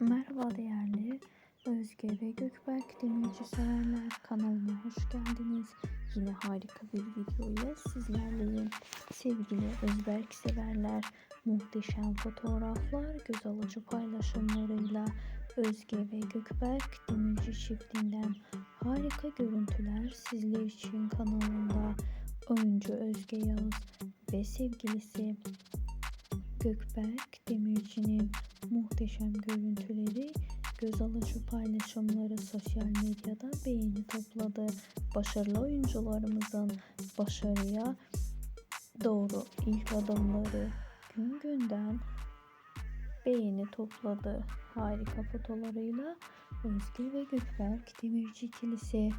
Merhaba değerli Özge ve Gökberk Demirci severler kanalıma hoş geldiniz. Yine harika bir video ile sizlerleyim. Sevgili Özberk severler muhteşem fotoğraflar göz alıcı paylaşımlarıyla Özge ve Gökberk Demirci çiftinden harika görüntüler sizler için kanalımda oyuncu Özge Yağız ve sevgilisi Gökberk Demirci'nin muhteşem görüntüleri, göz alıcı paylaşımları sosyal medyada beğeni topladı. Başarılı oyuncularımızın başarıya doğru ilk adımları gün günden beğeni topladı. Harika fotolarıyla Özge ve Gökberk Demirci ikilisi